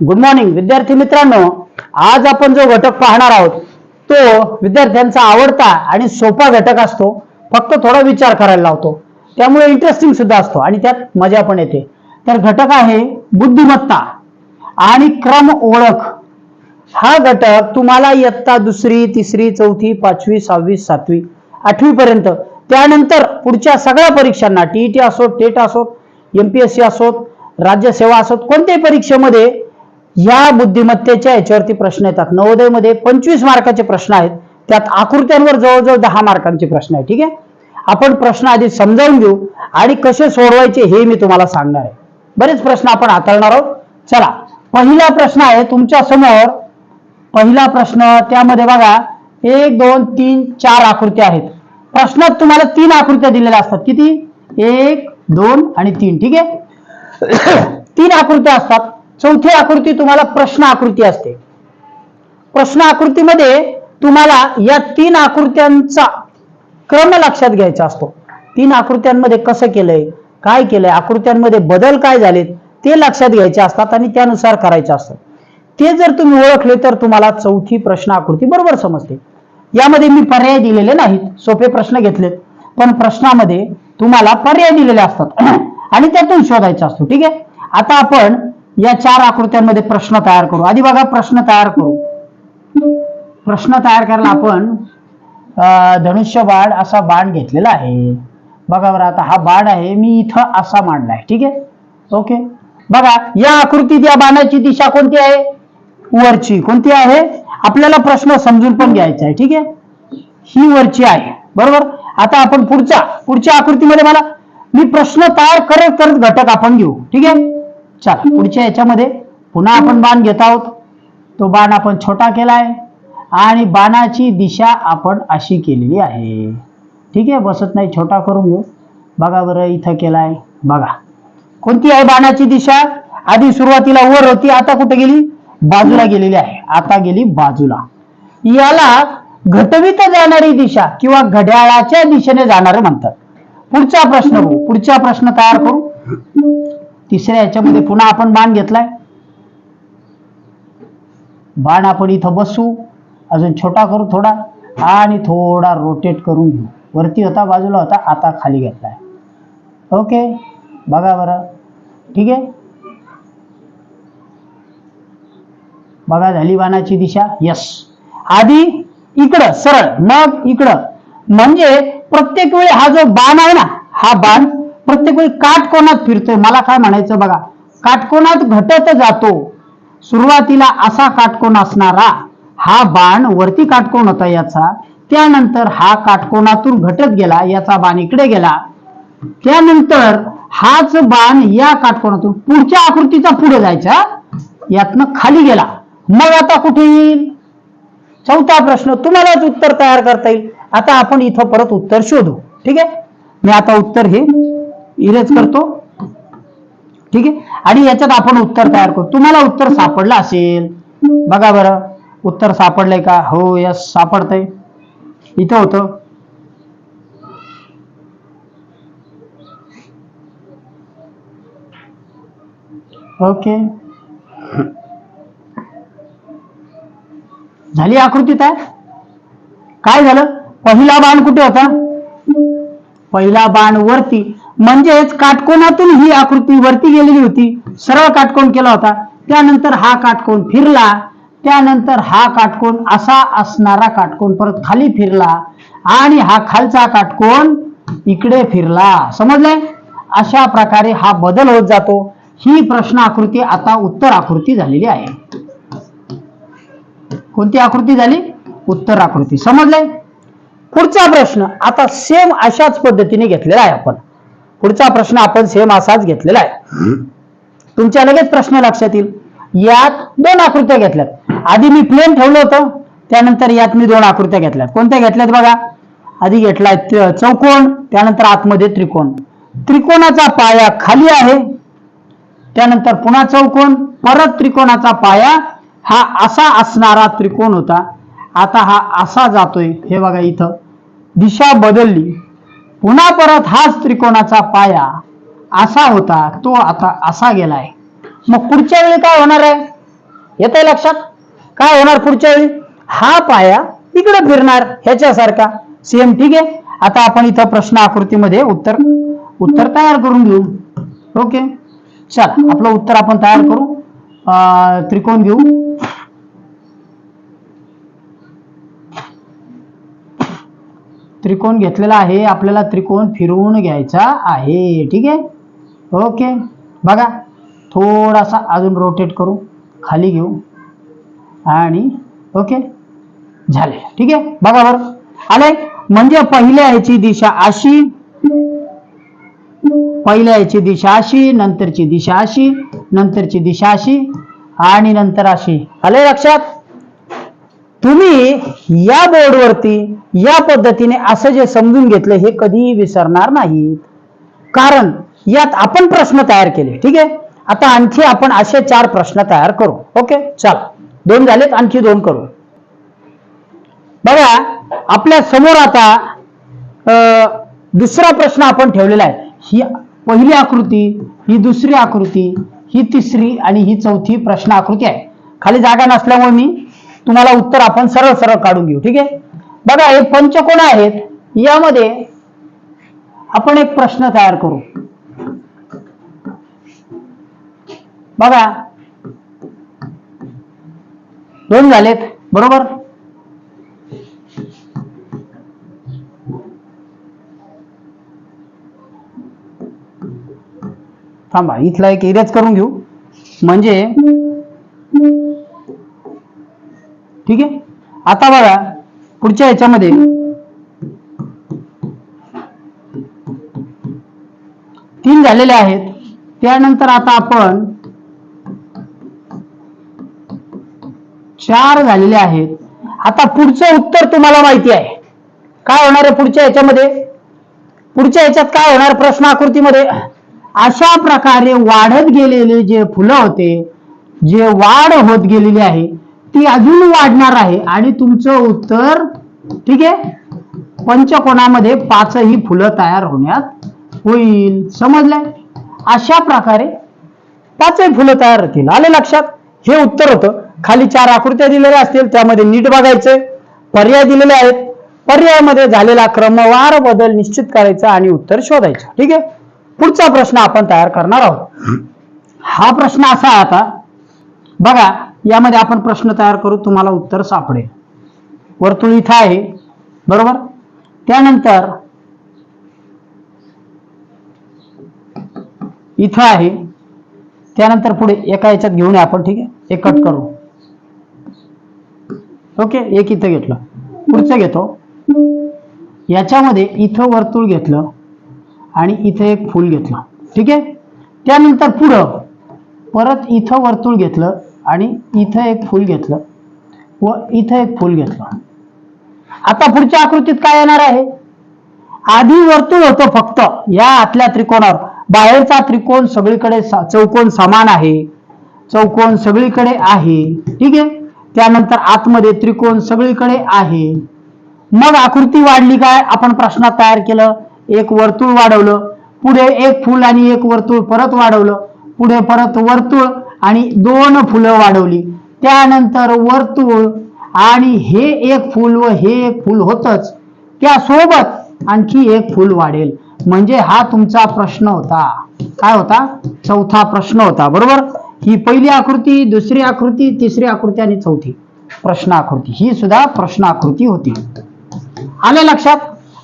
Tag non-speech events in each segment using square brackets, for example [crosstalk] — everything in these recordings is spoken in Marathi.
गुड मॉर्निंग विद्यार्थी मित्रांनो. आज आपण जो घटक पाहणार आहोत तो विद्यार्थ्यांचा आवडता आणि सोपा घटक असतो. फक्त थोडा विचार करायला लावतो. त्यामुळे इंटरेस्टिंग सुद्धा असतो आणि त्यात मजा पण येते. तर घटक आहे बुद्धिमत्ता आणि क्रम ओळख. हा घटक तुम्हाला इयत्ता दुसरी तिसरी चौथी पाचवी सहावी सातवी आठवी पर्यंत त्यानंतर पुढच्या सगळ्या परीक्षांना टीईटी असोत टेट असोत एमपीएससी असोत राज्यसेवा असोत कोणत्याही परीक्षेमध्ये या बुद्धिमत्तेच्या याच्यावरती प्रश्न येतात. नवोदयमध्ये पंचवीस मार्काचे प्रश्न आहेत. त्यात आकृत्यांवर जवळजवळ दहा मार्कांचे प्रश्न आहे ठीक आहे? आपण प्रश्न आधी समजावून घेऊ. आणि कसे सोडवायचे हे मी तुम्हाला सांगणार आहे. बरेच प्रश्न आपण हाताळणार आहोत. चला पहिला प्रश्न आहे तुमच्यासमोर. पहिला प्रश्न त्यामध्ये बघा. एक दोन तीन चार आकृत्या आहेत. प्रश्नात तुम्हाला तीन आकृत्या दिलेल्या असतात. किती? एक दोन आणि तीन. ठीक आहे? तीन आकृत्या असतात. चौथी आकृती तुम्हाला प्रश्न आकृती असते. प्रश्न आकृतीमध्ये तुम्हाला या तीन आकृत्यांचा क्रम लक्षात घ्यायचा असतो. तीन आकृत्यांमध्ये कसं केलंय काय केलंय आकृत्यांमध्ये बदल काय झालेत ते लक्षात घ्यायचे असतात आणि त्यानुसार करायचे असतात ते जर तुम्ही ओळखले तर तुम्हाला चौथी प्रश्न आकृती बरोबर समजते. यामध्ये मी पर्याय दिलेले नाहीत सोपे प्रश्न घेतलेत. पण प्रश्नामध्ये तुम्हाला पर्याय दिलेले असतात. [clears throat] आणि त्यातून शोधायचा असतो ठीक आहे? आता आपण या चार आकृत्यांमध्ये प्रश्न तयार करू. आधी बघा प्रश्न तयार करू. प्रश्न तयार करायला आपण धनुष्य बाण असा बाण घेतलेला आहे. बघा बरं आता हा बाण आहे मी इथं असा मांडलाय ठीक आहे? ओके? बघा या आकृतीत या बाणाची दिशा कोणती आहे? वरची. कोणती आहे? आपल्याला प्रश्न समजून पण घ्यायचा आहे. ठीक आहे? ही वरची आहे. बरोबर? आता आपण पुढच्या पुढच्या आकृतीमध्ये मला मी प्रश्न तयार करत करत घटक आपण घेऊ. ठीक आहे? चला पुढच्या याच्यामध्ये पुन्हा आपण बाण घेत आहोत. तो बाण आपण छोटा केलाय आणि बाणाची दिशा आपण अशी केलेली आहे. ठीक आहे बसत नाही छोटा करून घेऊ. बघा बरं इथं केलाय. बघा. कोणती आहे बाणाची दिशा? आधी सुरुवातीला वर होती आता कुठे गेली? बाजूला गेलेली आहे. आता गेली बाजूला. याला घटवित जाणारी दिशा किंवा घड्याळाच्या दिशेने जाणारे म्हणतात. पुढचा प्रश्न पुढचा प्रश्न तयार करू. तिसऱ्या याच्यामध्ये पुन्हा आपण बाण घेतलाय. बाण आपण इथं बसू अजून छोटा करू थोडा आणि थोडा रोटेट करून घेऊ. वरती होता बाजूला होता आता खाली घेतलाय. ओके? बघा बरं. ठीक आहे? बघा झाली बाणाची दिशा. यस आधी इकडं सरळ मग इकडं. म्हणजे प्रत्येक वेळी हा जो बाण आहे ना हा बाण प्रत्येक वेळी काटकोनात फिरतोय. मला काय म्हणायचं बघा? काटकोनात घटत जातो. सुरुवातीला असा काटकोन असणारा हा बाण वरती काटकोन होता याचा. त्यानंतर हा काटकोनातून घटत गेला याचा बाण इकडे गेला. त्यानंतर हाच बाण या काटकोनातून पुढच्या आकृतीचा पुढे जायचा. यातनं खाली गेला. मग आता कुठे येईल? चौथा प्रश्न तुम्हालाच उत्तर तयार करता येईल. आता आपण इथं परत उत्तर शोधू. ठीक आहे? मी आता उत्तर हे इरेज करतो. ठीक आहे? आणि याच्यात आपण उत्तर तयार करतो तुम्हाला उत्तर सापडलं असेल. बघा बरं. उत्तर सापडलंय का? हो यस सापडतंय. इथं होतं. ओके. झाली आकृती तयार? काय झालं? पहिला बाण कुठे होता? पहिला बाण वरती. म्हणजेच काटकोनातून ही आकृती वरती गेलेली होती. सरळ काटकोन केला होता. त्यानंतर हा काटकोन फिरला. त्यानंतर हा काटकोन असा असणारा काटकोन परत खाली फिरला. आणि हा खालचा काटकोन इकडे फिरला. समजलंय? अशा प्रकारे हा बदल होत जातो. ही प्रश्न आकृती आता उत्तर आकृती झालेली आहे. कोणती आकृती झाली? उत्तर आकृती. समजलंय? पुढचा प्रश्न. आता सेम अशाच पद्धतीने घेतलेला आहे आपण. पुढचा प्रश्न आपण सेम असाच घेतलेला आहे. तुमच्या लगेच प्रश्न लक्षात येईल. यात दोन आकृत्या घेतल्यात. आधी मी प्लेन ठेवलं होतं त्यानंतर यात मी दोन आकृत्या घेतल्यात. कोणत्या घेतल्यात बघा? आधी घेतलाय चौकोन त्यानंतर आतमध्ये त्रिकोण. त्रिकोणाचा पाया खाली आहे त्यानंतर पुन्हा चौकोन परत त्रिकोणाचा पाया हा असा असणारा त्रिकोण होता. आता हा असा जातोय हे बघा इथं. दिशा बदलली. पुन्हा परत हाच त्रिकोणाचा पाया असा होता तो आता असा गेलाय. मग पुढच्या वेळी काय होणार आहे? येत आहे लक्षात? काय होणार पुढच्या वेळी? हा पाया इकडे फिरणार ह्याच्यासारखा. सेम ठीक आहे? आता आपण इथं प्रश्न आकृतीमध्ये उत्तर उत्तर तयार करून घेऊ. ओके? चल आपलं उत्तर आपण तयार करू. अं, त्रिकोण घेऊ. त्रिकोण घेतलेला आहे. आपल्याला त्रिकोण फिरवून घ्यायचा आहे. ठीक आहे? ओके. बघा थोडासा अजून रोटेट करू. खाली घेऊ. आणि ओके. झाले. ठीक आहे? बघा बरं. आले? म्हणजे पहिल्या ह्याची दिशा अशी. पहिल्या ह्याची दिशा अशी नंतरची दिशा अशी नंतरची दिशा अशी आणि नंतर अशी. आले लक्षात? तुम्ही या बोर्डवरती या पद्धतीने असं जे समजून घेतलं हे कधीही विसरणार नाहीत. कारण यात आपण प्रश्न तयार केले ठीक आहे? आता आणखी आपण असे चार प्रश्न तयार करू ओके? चल दोन झालेत आणखी दोन करू. बघा आपल्यासमोर आता अं, दुसरा प्रश्न आपण ठेवलेला आहे. ही पहिली आकृती ही दुसरी आकृती ही तिसरी आणि ही चौथी प्रश्न आकृती आहे. खाली जागा नसल्यामुळे मी तुम्हाला उत्तर आपण सरळ सरळ काढून घेऊ ठीक आहे? बघा हे पंचकोण आहेत. यामध्ये आपण एक प्रश्न तयार करू. बघा. दोन झालेत बरोबर? थांबा इथला एक इरेज करून घेऊ. म्हणजे ठीक आहे? आता बघा पुढच्या याच्यामध्ये. तीन झालेले आहेत. त्यानंतर आता आपण चार झालेले आहेत. आता पुढचं उत्तर तुम्हाला माहिती आहे. काय होणार आहे पुढच्या याच्यामध्ये? पुढच्या याच्यात काय होणार प्रश्न आकृतीमध्ये? अशा प्रकारे वाढत गेलेले जे फुलं होते जे वाढ होत गेलेली आहे ती अजून वाढणार आहे. आणि तुमचं उत्तर ठीक आहे? पंचकोणामध्ये पाचही फुलं तयार होण्यात होईल. समजलंय? अशा प्रकारे पाचही फुलं तयार होतील. आले लक्षात? हे उत्तर होतं. खाली चार आकृत्या दिलेल्या असतील. त्यामध्ये नीट बघायचे पर्याय दिलेले आहेत. पर्यायामध्ये झालेला क्रमवार बदल निश्चित करायचा आणि उत्तर शोधायचं. ठीक आहे? पुढचा प्रश्न आपण तयार करणार आहोत. हा प्रश्न असा आता. बघा यामध्ये आपण प्रश्न तयार करू तुम्हाला उत्तर सापडेल. वर्तुळ इथं आहे बरोबर? त्यानंतर इथं आहे त्यानंतर पुढे एका याच्यात घेऊन या आपण ठीक आहे? एक कट करू. ओके एक इथं घेतलं. पुढचं घेतो. याच्यामध्ये इथं वर्तुळ घेतलं आणि इथं एक फूल घेतलं. ठीक आहे? त्यानंतर पुढं परत इथं वर्तुळ घेतलं. आणि इथं एक फूल घेतलं व इथं एक फूल घेतलं. आता पुढच्या आकृतीत काय येणार आहे? आधी वर्तुळ होतं फक्त. या आतल्या त्रिकोणावर. बाहेरचा त्रिकोण सगळीकडे चौकोन समान आहे. चौकोन सगळीकडे आहे. ठीक आहे? त्यानंतर आतमध्ये त्रिकोण सगळीकडे आहे. मग आकृती वाढली काय? आपण प्रश्नात तयार केलं. एक वर्तुळ वाढवलं. पुढे एक फुल आणि एक वर्तुळ परत वाढवलं. पुढे परत वर्तुळ. आणि दोन फुलं वाढवली. त्यानंतर वर्तुळ आणि हे एक फुल व हे एक फुल होतच. त्यासोबत आणखी एक फुल वाढेल. म्हणजे हा तुमचा प्रश्न होता. काय होता? चौथा प्रश्न होता. बरोबर? ही पहिली आकृती दुसरी आकृती तिसरी आकृती आणि चौथी प्रश्न आकृती ही सुद्धा प्रश्न आकृती होती. आलं लक्षात?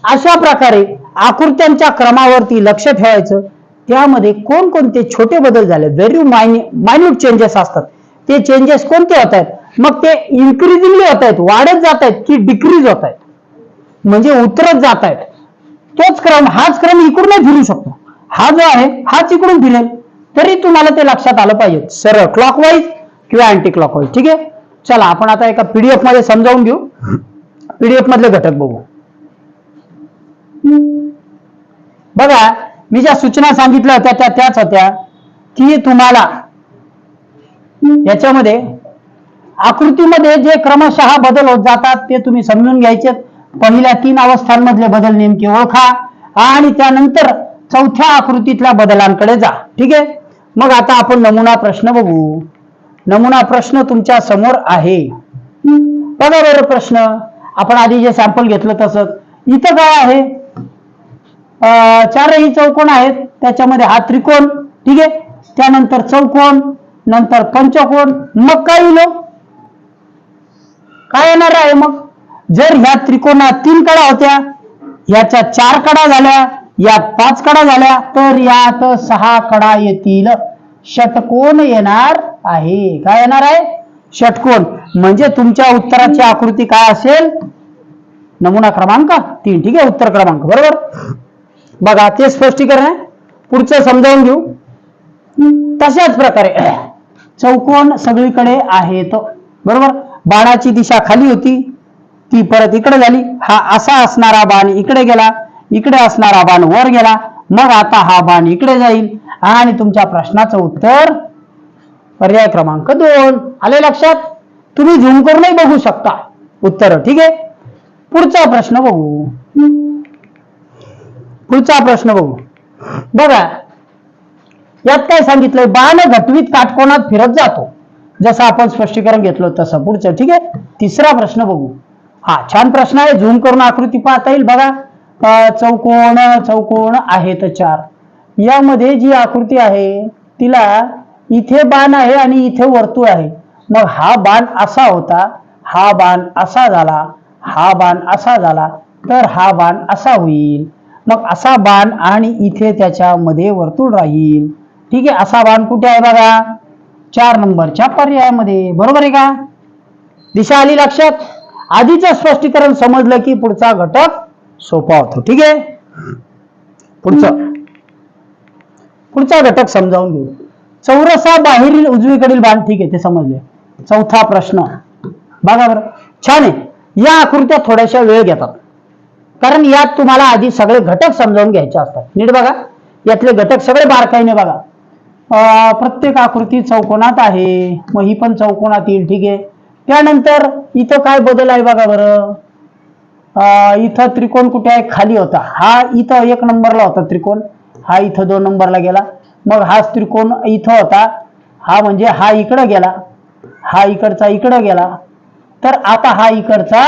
अशा प्रकारे आकृत्यांच्या क्रमावरती लक्ष ठेवायचं. त्यामध्ये कोणकोणते छोटे बदल झाले? व्हेरी मायन्यूट चेंजेस असतात. ते चेंजेस कोणते होत आहेत? मग ते इन्क्रीजिंगली होत आहेत. वाढत जात आहेत की डिक्रीज होत आहेत? म्हणजे उतरत जात आहेत. तोच क्रम हाच क्रम इकडून फिरू शकतो. हा जो आहे हाच इकडून फिरेल. तरी तुम्हाला ते लक्षात आलं पाहिजे. सरळ क्लॉकवाईज किंवा अँटी क्लॉकवाईज ठीक आहे? चला आपण आता एका पीडीएफमध्ये समजावून घेऊ. पीडीएफ मधले घटक बघू. बघा मी ज्या सूचना सांगितल्या होत्या त्या त्याच होत्या. की तुम्हाला. याच्यामध्ये आकृतीमध्ये जे क्रमशः बदल होत जातात ते तुम्ही समजून घ्यायचे. पहिल्या तीन अवस्थांमधले बदल नेमके ओळखा आणि त्यानंतर चौथ्या आकृतीतल्या बदलांकडे जा. ठीक आहे? मग आता आपण नमुना प्रश्न बघू. नमुना प्रश्न तुमच्यासमोर आहे. बघा बरं प्रश्न. आपण आधी जे सॅम्पल घेतलं तसंच. इथं काय आहे? चारही चौकोन आहेत. त्याच्यामध्ये हा त्रिकोण ठीक आहे? त्यानंतर चौकोन नंतर पंचकोन मग काय येईल हो? काय येणार आहे मग? जर ह्या त्रिकोणात तीन कडा होत्या याच्या चार कडा झाल्या यात पाच कडा झाल्या तर यात सहा कडा येतील. षटकोन येणार आहे. काय येणार आहे? षटकोन. म्हणजे तुमच्या उत्तराची आकृती काय असेल? नमुना क्रमांक तीन ठीक आहे? उत्तर क्रमांक बरोबर? बघा ते स्पष्टीकरण आहे. पुढचं समजावून घेऊ. तशाच प्रकारे [clears throat] चौकोन सगळीकडे आहेत. बरोबर? बाणाची दिशा खाली होती. ती परत इकडे झाली. हा असा असणारा बाण इकडे गेला. इकडे असणारा बाण वर गेला. मग आता हा बाण इकडे जाईल. आणि तुमच्या प्रश्नाचं उत्तर पर्याय क्रमांक दोन. आले लक्षात? तुम्ही झूम करूनही बघू शकता. उत्तर ठीक आहे. पुढचा प्रश्न बघू. पुढचा प्रश्न बघू. बघा यात काय सांगितलंय? बाण घटवीत काटकोणात फिरत जातो. जसं आपण स्पष्टीकरण घेतलं तसं. पुढचं ठीक आहे? तिसरा प्रश्न बघू. हा छान प्रश्न आहे. झूम करून आकृती पाहता येईल बघा. चौकोण चौकोन चौकोन आहेत चार. यामध्ये जी आकृती आहे तिला इथे बाण आहे आणि इथे वर्तुळ आहे. मग हा बाण असा होता हा बाण असा झाला हा बाण असा झाला तर हा बाण असा होईल. मग असा बाण आणि इथे त्याच्यामध्ये वर्तुळ राहील. ठीक आहे असा बाण कुठे आहे बघा? चार नंबरच्या पर्यायामध्ये. बरोबर आहे का? दिशा आली लक्षात? आधीचं स्पष्टीकरण समजलं की पुढचा घटक सोपा होतो. ठीक आहे? पुढचं. पुढचा घटक समजावून घेऊ. चौरसा बाहेरील उजवीकडील बाण. ठीक आहे ते समजले. चौथा प्रश्न. बघा बरं. छान आहे. या आकृत्या थोड्याशा वेळ घेतात. कारण यात तुम्हाला आधी सगळे घटक समजावून घ्यायचे असतात. नीट बघा. यातले घटक सगळे बारकाईने बघा. प्रत्येक आकृती चौकोनात आहे. मग ही पण चौकोनात येईल ठीक आहे. त्यानंतर इथं काय बदल आहे बघा बरं. इथं त्रिकोण कुठे आहे? खाली होता. हा इथं एक नंबरला होता त्रिकोण. हा इथं दोन नंबरला गेला. मग हाच त्रिकोण इथं होता. हा म्हणजे हा इकडं गेला. हा इकडचा इकडं गेला. तर आता हा इकडचा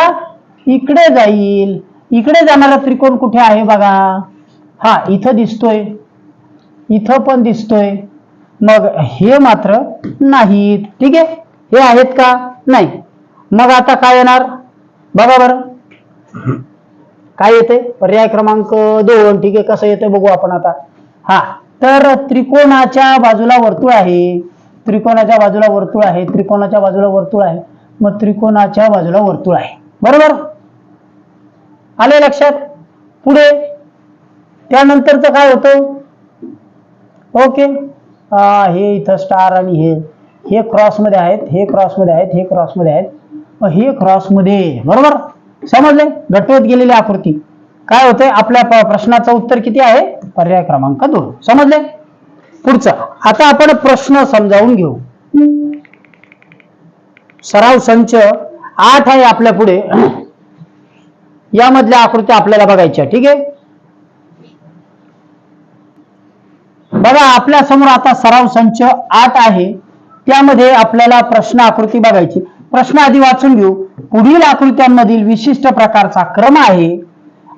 इकडे जाईल. इकडे जाणारा त्रिकोण कुठे आहे बघा? हा इथं दिसतोय. इथं पण दिसतोय. मग हे मात्र नाहीत. ठीक आहे? हे आहेत का? नाही. मग आता काय येणार? बघा बरं. काय येते? पर्याय क्रमांक दोन. ठीक आहे कसं येते बघू आपण आता. हा तर त्रिकोणाच्या बाजूला वर्तुळ आहे. त्रिकोणाच्या बाजूला वर्तुळ आहे. त्रिकोणाच्या बाजूला वर्तुळ आहे. मग त्रिकोणाच्या बाजूला वर्तुळ आहे. बरोबर? आले लक्षात? पुढे? त्यानंतरचं काय होतं? ओके. हे इथं स्टार आणि हे हे क्रॉसमध्ये आहेत हे क्रॉसमध्ये आहेत हे क्रॉसमध्ये आहेत. हे क्रॉसमध्ये बरोबर? समजले? घटवत गेलेली आकृती. काय होते? आपल्या प्रश्नाचं उत्तर किती आहे? पर्याय क्रमांक दोन. समजले? पुढचं. आता आपण प्रश्न समजावून घेऊ. सराव संच आठ आहे आपल्या पुढे. यामधल्या आकृत्या आपल्याला बघायच्या ठीक आहे? बघा आपल्यासमोर आता सराव संच आठ आहे. त्यामध्ये आपल्याला प्रश्न आकृती बघायची. प्रश्न आधी वाचून घेऊ. पुढील आकृत्यांमधील विशिष्ट प्रकारचा क्रम आहे.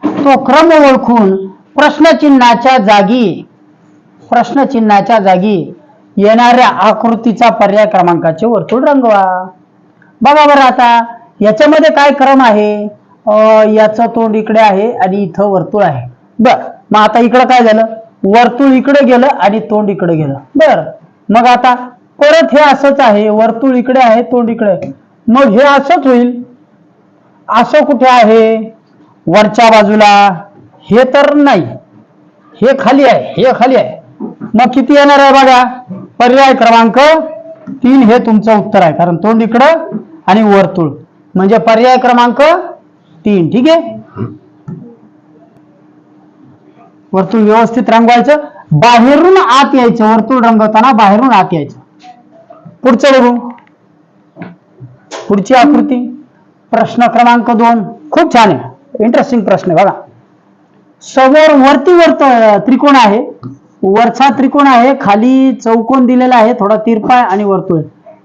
तो क्रम ओळखून प्रश्नचिन्हाच्या जागी प्रश्नचिन्हाच्या जागी येणाऱ्या आकृतीचा पर्याय क्रमांकाचे वर्तुळ रंगवा. बघा बरं आता याच्यामध्ये काय क्रम आहे? याचं तोंड इकडे आहे आणि इथं वर्तुळ आहे. बर मग आता इकडं काय झालं? वर्तुळ इकडे गेलं आणि तोंड इकडे गेलं. बर मग आता परत हे असंच आहे वर्तुळ इकडे आहे तोंड इकडे मग हे असंच होईल. असं कुठे आहे? वरच्या बाजूला. हे तर नाही. हे खाली आहे हे खाली आहे. मग किती येणार आहे बघा? पर्याय क्रमांक तीन हे तुमचं उत्तर आहे. कारण तोंड इकडं आणि वर्तुळ. म्हणजे पर्याय क्रमांक तीन ठीक आहे? वर्तुळ व्यवस्थित रंगवायचं. बाहेरून आत यायचं. वर्तुळ रंगवताना बाहेरून आत यायचं. पुढचं बघू पुढची आकृती. प्रश्न क्रमांक दोन. खूप छान आहे. इंटरेस्टिंग प्रश्न आहे बघा. समोर वरती वर्त त्रिकोण आहे. वरचा त्रिकोण आहे. खाली चौकोन दिलेला आहे. थोडा तिरपाय आणि वर्तुळ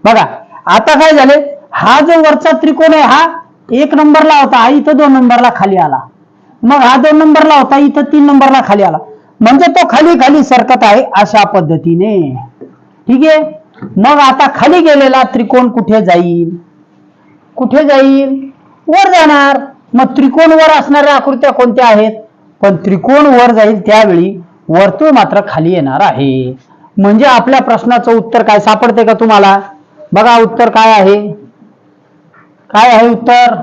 बघा आता काय झाले? हा जो वरचा त्रिकोण आहे हा एक नंबरला होता इथं दोन नंबरला खाली आला. मग हा दोन नंबरला होता इथं तीन नंबरला खाली आला. म्हणजे तो खाली खाली सरकत आहे अशा पद्धतीने. ठीक आहे? मग आता खाली गेलेला त्रिकोण कुठे जाईल? कुठे जाईल? वर जाणार. मग त्रिकोण वर असणाऱ्या आकृत्या कोणत्या आहेत? पण त्रिकोण वर जाईल त्यावेळी वर्तुळ मात्र खाली येणार आहे. म्हणजे आपल्या प्रश्नाचं उत्तर काय सापडते का तुम्हाला? बघा उत्तर काय आहे? काय आहे उत्तर?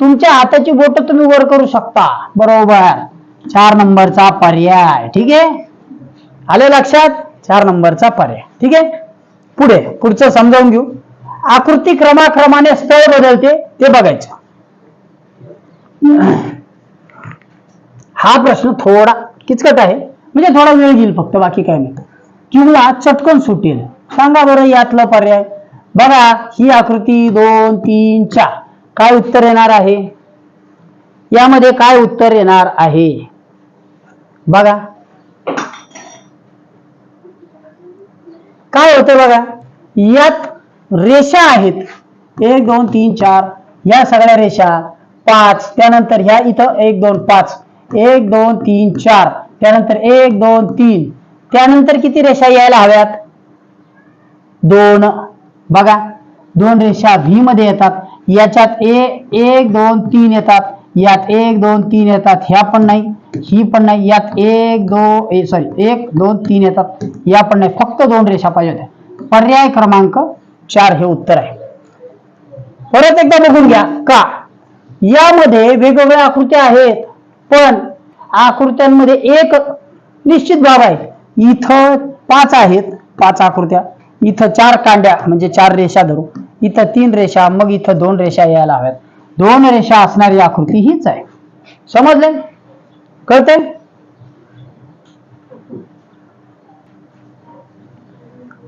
तुमच्या हाताची बोट तुम्ही वर करू शकता. बरोबर. चार नंबरचा पर्याय. ठीक आहे? आले लक्षात? चार नंबरचा पर्याय. ठीक आहे? पुढे. पुढचं समजावून घेऊ. आकृती क्रमाक्रमाने स्थळ बदलते. ते बघायचं. हा प्रश्न थोडा किचकट आहे. म्हणजे थोडा वेळ घेईल फक्त. बाकी काय नाही. किंवा चटकन सुटेल. सांगा बरं यातला पर्याय. बघा ही आकृती दोन तीन चार. काय उत्तर येणार आहे? यामध्ये काय उत्तर येणार आहे? बघा. काय होतं बघा? यात रेषा आहेत. एक दोन तीन चार. या सगळ्या रेषा पाच. त्यानंतर ह्या इथं एक दोन पाच. एक दोन तीन चार. त्यानंतर एक दोन तीन. त्यानंतर किती रेषा यायला हव्यात? दोन. बघा दोन रेषा व्ही मध्ये येतात याच्यात ए एक दोन तीन येतात यात एक दोन तीन येतात ह्या पण नाही ही पण नाही यात एक दोन सॉरी एक दोन तीन येतात या पण नाही फक्त दोन रेषा पाहिजे होत्या. पर्याय क्रमांक चार हे उत्तर आहे. परत एकदा बघून घ्या का? यामध्ये वेगवेगळ्या आकृत्या आहेत पण आकृत्यांमध्ये एक निश्चित बाब आहे. इथं पाच आहेत पाच आकृत्या. इथं चार कांड्या म्हणजे चार रेषा धरू. इथं तीन रेषा मग इथं दोन रेषा यायला हव्यात. दोन रेषा असणारी आकृती हीच आहे. समजले कळते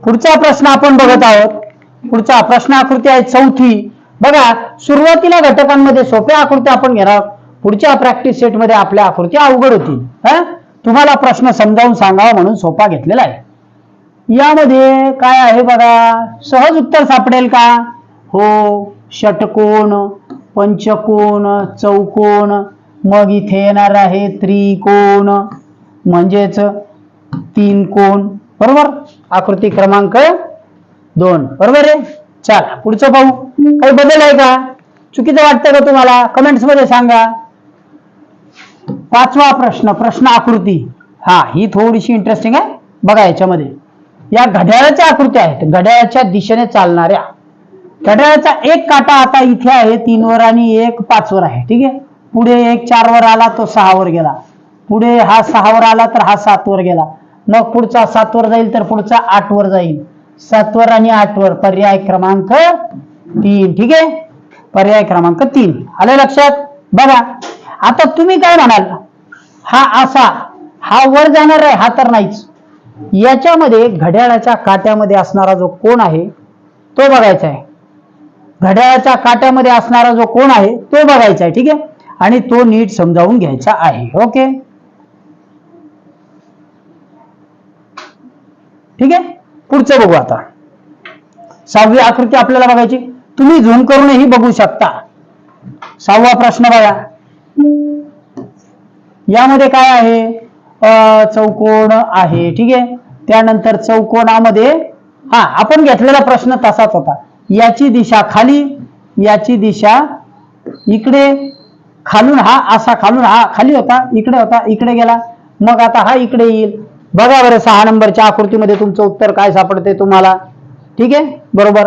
पुढचा प्रश्न आपण बघत आहोत. पुढचा प्रश्न आकृती आहे चौथी. बघा सुरुवातीला घटकांमध्ये सोप्या आकृत्या आपण घेणार आहोत. पुढच्या प्रॅक्टिस सेटमध्ये आपल्या आकृत्या अवघड होतील. तुम्हाला प्रश्न समजावून सांगावा म्हणून सोपा घेतलेला आहे. यामध्ये काय आहे बघा? सहज उत्तर सापडेल का? हो षटकोण पंचकोन चौकोन मग इथे येणार आहे त्रिकोण. म्हणजेच तीन कोण बरोबर? आकृती क्रमांक दोन. बरोबर आहे? चला पुढचं पाहू. काही बदल आहे का? चुकीचं वाटतं का तुम्हाला? कमेंट्समध्ये सांगा. पाचवा प्रश्न प्रश्न आकृती. हा ही थोडीशी इंटरेस्टिंग आहे. बघा याच्यामध्ये. या घड्याळाच्या आकृत्या आहेत. घड्याळाच्या दिशेने चालणाऱ्या. घड्याळाचा एक काटा आता इथे आहे. तीन वर आणि एक पाचवर आहे. ठीक आहे? पुढे एक चार वर आला तो सहा वर गेला. पुढे हा सहा वर आला तर हा सातवर गेला. मग पुढचा सातवर जाईल तर पुढचा आठवर जाईल. सातवर आणि आठवर. पर्याय क्रमांक तीन. ठीक आहे? पर्याय क्रमांक तीन. आलं लक्षात? बघा. आता तुम्ही काय म्हणाल? हा असा. हा वर जाणार आहे हा तर नाहीच. याच्यामध्ये घड्याळाच्या काट्यामध्ये असणारा जो कोण आहे तो बघायचा आहे. घड्याळाच्या काट्यामध्ये असणारा जो कोण आहे तो बघायचा आहे ठीक आहे? आणि तो नीट समजावून घ्यायचा आहे ओके? ठीक आहे? पुढचं बघू आता. सहावी आकृती आपल्याला बघायची. तुम्ही झूम करूनही बघू शकता. सहावा प्रश्न बघा. यामध्ये काय आहे? चौकोन आहे. ठीक आहे? त्यानंतर चौकोनामध्ये हा आपण घेतलेला प्रश्न तसाच होता. याची दिशा खाली याची दिशा इकडे खालून हा असा खालून हा खाली होता इकडे होता इकडे गेला. मग आता हा इकडे येईल. बघा बरं सहा नंबरच्या आकृतीमध्ये तुमचं उत्तर काय सापडते तुम्हाला. ठीक आहे? बरोबर.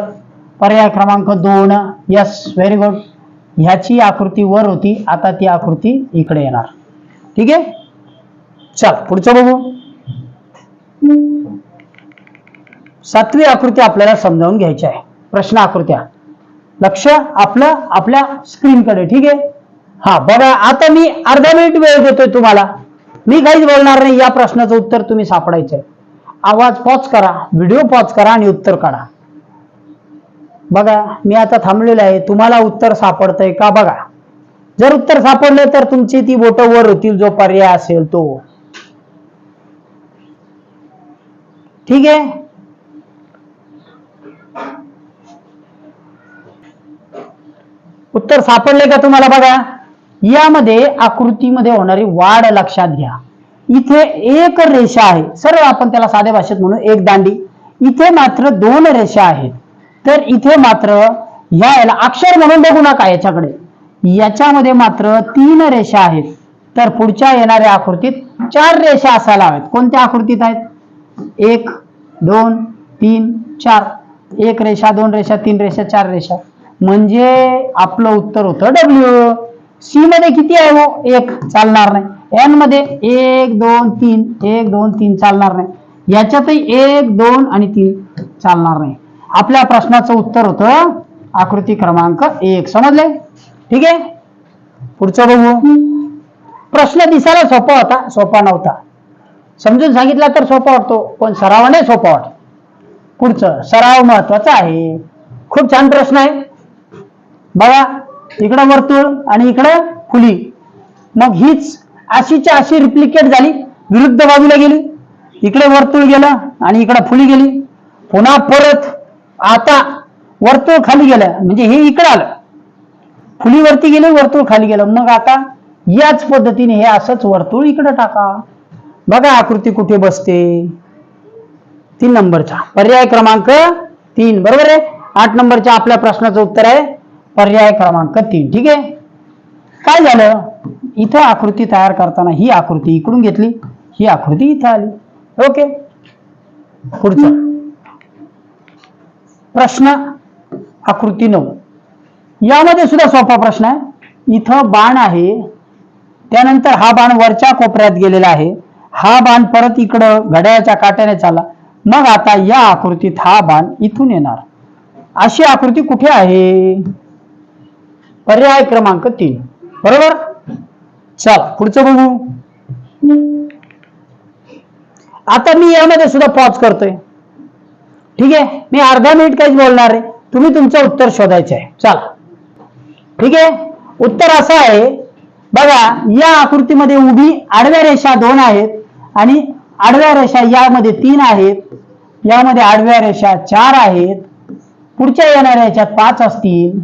पर्याय क्रमांक दोन यस व्हेरी गुड ह्याची आकृती वर होती आता ती आकृती इकडे येणार. ठीक आहे? चला पुढचं बघू. सातवी आकृती आपल्याला समजावून घ्यायची आहे. प्रश्न आकृत्या. लक्ष आपलं आपल्या स्क्रीनकडे ठीक आहे? हा बघा आता मी अर्धा मिनिट वेळ देतोय तुम्हाला. मी काहीच बोलणार नाही या प्रश्नाचं उत्तर तुम्ही सापडायचंय. आवाज पॉज करा व्हिडिओ पॉज करा आणि उत्तर काढा. बघा मी आता थांबलेलो आहे. तुम्हाला उत्तर सापडतंय का? बघा. जर उत्तर सापडलं तर तुमची ती बोट वर होतील जो पर्याय असेल तो. ठीक आहे? उत्तर सापडले का तुम्हाला बघा? यामध्ये आकृतीमध्ये होणारी वाढ लक्षात घ्या. इथे एक रेषा आहे. सरळ आपण त्याला साध्या भाषेत म्हणू एक दांडी. इथे मात्र दोन रेषा आहेत. तर इथे मात्र ह्या याला अक्षर म्हणून बघू नका याच्याकडे. याच्यामध्ये मात्र तीन रेषा आहेत. तर पुढच्या येणाऱ्या आकृतीत चार रेषा असायला हव्यात. कोणत्या आकृतीत आहेत? एक दोन तीन चार. एक रेषा दोन रेषा तीन रेषा चार रेषा. म्हणजे आपलं उत्तर होतं डब्ल्यू सी मध्ये किती आहे हो? एक. चालणार नाही. एनमध्ये एक दोन तीन. एक दोन तीन चालणार नाही. याच्यातही एक दोन आणि तीन चालणार नाही. आपल्या प्रश्नाचं उत्तर होतं आकृती क्रमांक एक. समजले? ठीक आहे? पुढचं बघू. प्रश्न दिसायला सोपा होता सोपा नव्हता. समजून सांगितला तर सोपा वाटतो पण सरावाने सोपा वाटतो. पुढचं सराव महत्त्वाचा आहे. खूप छान प्रश्न आहे. बघा इकडं वर्तुळ आणि इकडं खुली. मग हीच अशीच्या अशी रिप्लिकेट झाली. विरुद्ध बाजूला गेली. इकडे वर्तुळ गेलं आणि इकडं फुली गेली. पुन्हा परत आता वर्तुळ खाली गेलं. म्हणजे हे इकडं आलं. फुलीवरती गेले वर्तुळ खाली गेलं. मग आता याच पद्धतीने हे असंच वर्तुळ इकडं टाका. बघा आकृती कुठे बसते. तीन नंबरचा पर्याय क्रमांक तीन. बरोबर आहे? आठ नंबरच्या आपल्या प्रश्नाचं उत्तर आहे पर्याय क्रमांक तीन. ठीक आहे? काय झालं? इथं आकृती तयार करताना ही आकृती इकडून घेतली. ही आकृती इथं आली. ओके. पुढचं. प्रश्न आकृती नऊ. यामध्ये सुद्धा सोपा प्रश्न आहे. इथं बाण आहे. त्यानंतर हा बाण वरच्या कोपऱ्यात गेलेला आहे. हा बाण परत इकडं घड्याळाच्या काट्याने चालला मग आता या आकृतीत हा बाण इथून येणार. अशी आकृती कुठे आहे? पर्याय क्रमांक तीन. बरोबर? चला पुढचं बघू. आता मी यामध्ये सुद्धा पॉज करतोय. ठीक आहे? मी अर्धा मिनिट काहीच बोलणार आहे. तुम्ही तुमचं उत्तर शोधायचं आहे. चला. ठीक आहे? उत्तर असं आहे. बघा या आकृतीमध्ये उभी आडव्या रेषा दोन आहेत. आणि आडव्या रेषा यामध्ये तीन आहेत. यामध्ये आडव्या रेषा चार आहेत. पुढच्या येणाऱ्या याच्यात पाच असतील.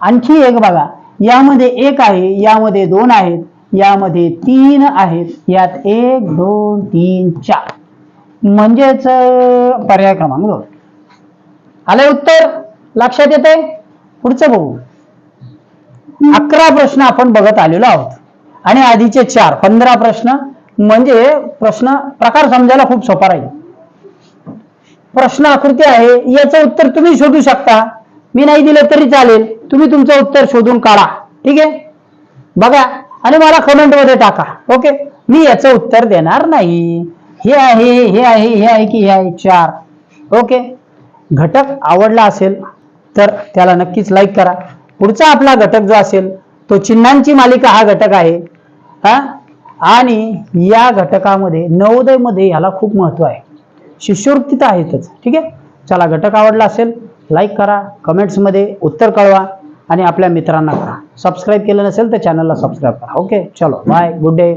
आणखी एक बघा. यामध्ये एक आहे यामध्ये दोन आहेत यामध्ये तीन आहेत. यात एक दोन तीन चार. म्हणजेच पर्याय क्रमांक दोन. आलंय उत्तर? लक्षात येते पुढचं बघू. अकरा प्रश्न आपण बघत आलेलो आहोत. आणि आधीचे चार पंधरा प्रश्न म्हणजे प्रश्न प्रकार समजायला खूप सोपा राहील. प्रश्न आकृती आहे याचं उत्तर तुम्ही शोधू शकता. मी नाही दिलं तरी चालेल. तुम्ही तुमचं उत्तर शोधून काढा. ठीक आहे? बघा आणि मला कमेंटमध्ये टाका. ओके? मी याचं उत्तर देणार नाही. हे आहे हे आहे हे आहे की हे आहे चार. ओके? घटक आवडला असेल तर त्याला नक्कीच लाईक करा. पुढचा आपला घटक जो असेल तो चिन्हांची मालिका हा घटक आहे. हा? आणि या घटकामध्ये नवोदयमध्ये याला खूप महत्त्व आहे. शिष्यवृत्ती तर आहेतच ठीक आहे? चला घटक आवडला असेल लाईक करा कमेंट्समध्ये उत्तर कळवा आणि आपल्या मित्रांना करा. सबस्क्राईब केलं नसेल तर चॅनलला सबस्क्राईब करा ओके चलो बाय गुड डे